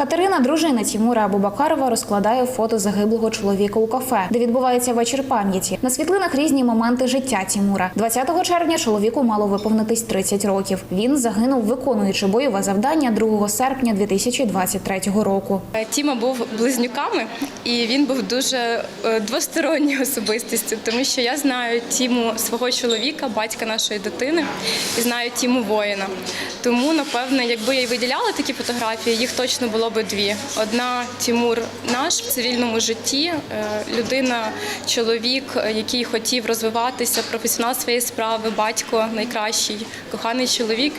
Катерина, дружина Тімура Абубакарова, розкладає фото загиблого чоловіка у кафе, де відбувається вечір пам'яті. На світлинах різні моменти життя Тімура. 20 червня чоловіку мало виповнитись 30 років. Він загинув, виконуючи бойове завдання 2 серпня 2023 року. Тіма був близнюками, і він був дуже е, двосторонньою особистістю, тому що я знаю Тіму свого чоловіка, батька нашої дитини, і знаю Тіму воїна. Тому, напевно, якби я й виділяла такі фотографії, їх точно було б дві: одна Тімур наш в цивільному житті, е, людина, чоловік, який хотів розвиватися, професіонал своєї справи, батько найкращий, коханий чоловік.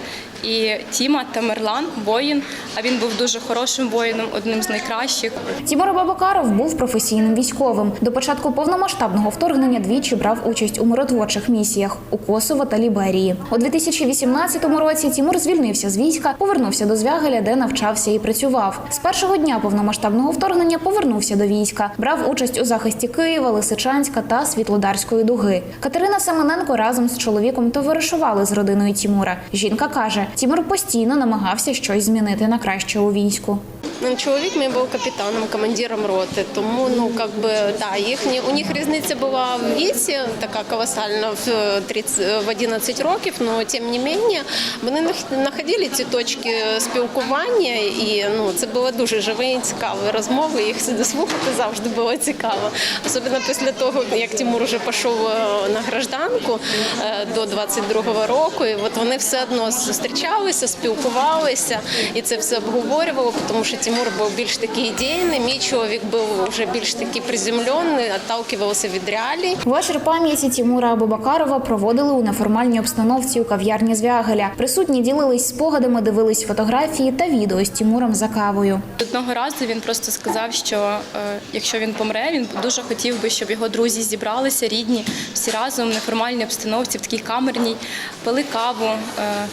І Тіма Тамерлан воїн. А він був дуже хорошим воїном, одним з найкращих. Тімур Абубакаров був професійним військовим. До початку повномасштабного вторгнення двічі брав участь у миротворчих місіях у Косово та Ліберії. У 2018 році Тімур звільнився з війська, повернувся до Звягеля, де навчався і працював. З першого дня повномасштабного вторгнення повернувся до війська, брав участь у захисті Києва, Лисичанська та Світлодарської дуги. Катерина Семененко разом з чоловіком товаришували з родиною Тімура. Жінка каже, Тімур постійно намагався щось змінити на краще у війську. Ну, Чоловік мій був капітаном, командиром роти, тому ну как би да, їхні у них різниця була в віці, така колосальна в 30, в 11 років. але тим не менше вони нах- знаходили ці точки спілкування, і ну це було дуже живе і цікаві розмови. Їх слухати завжди було цікаво. Особливо після того, як Тимур вже пішов е, на гражданку е, до 22-го року, і от вони все одно зустрічалися, спілкувалися, і це все обговорювало, тому що Тимур був більш такий ідейний, мій чоловік був вже більш такий приземлений, отталкивався від реалій. Вечір пам'яті Тімура Абубакарова проводили у неформальній обстановці у кав'ярні Звягеля. Присутні ділились спогадами, дивились фотографії та відео з Тімуром за кавою. Одного разу він просто сказав, що е, якщо він помре, він дуже хотів би, щоб його друзі зібралися, рідні, всі разом в неформальній обстановці, в такій камерній, пили каву, е,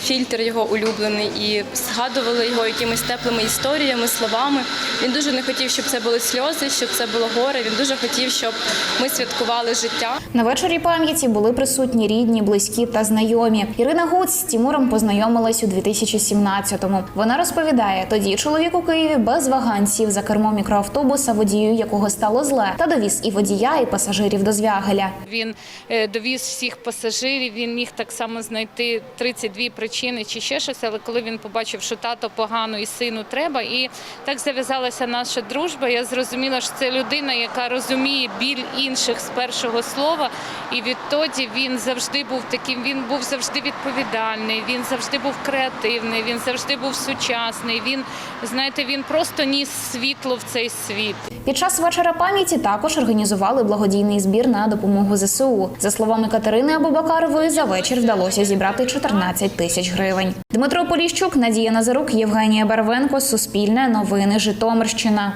фільтр його улюблений і згадували його якимись теплими історіями, словами словами. Він дуже не хотів, щоб це були сльози, щоб це було горе. Він дуже хотів, щоб ми святкували життя. На вечорі пам'яті були присутні рідні, близькі та знайомі. Ірина Гуц з Тімуром познайомилась у 2017-му. Вона розповідає, тоді чоловік у Києві без вагань сів за кермо мікроавтобуса, водію якого стало зле, та довіз і водія, і пасажирів до Звягеля. Він е, довіз всіх пасажирів. Він міг так само знайти 32 причини чи ще щось. Але коли він побачив, що тато погано і сину треба, і так зав'язалася наша дружба. Я зрозуміла, що це людина, яка розуміє біль інших з першого слова. І відтоді він завжди був таким. Він був завжди відповідальний. Він завжди був креативний. Він завжди був сучасний. Він знаєте, він просто ніс світло в цей світ. Під час вечора пам'яті також організували благодійний збір на допомогу ЗСУ. За словами Катерини Абубакарової, за вечір вдалося зібрати 14 тисяч гривень. Дмитро Поліщук, Надія Назарук, Євгенія Барвенко, Суспільне, Новини Житомирщина.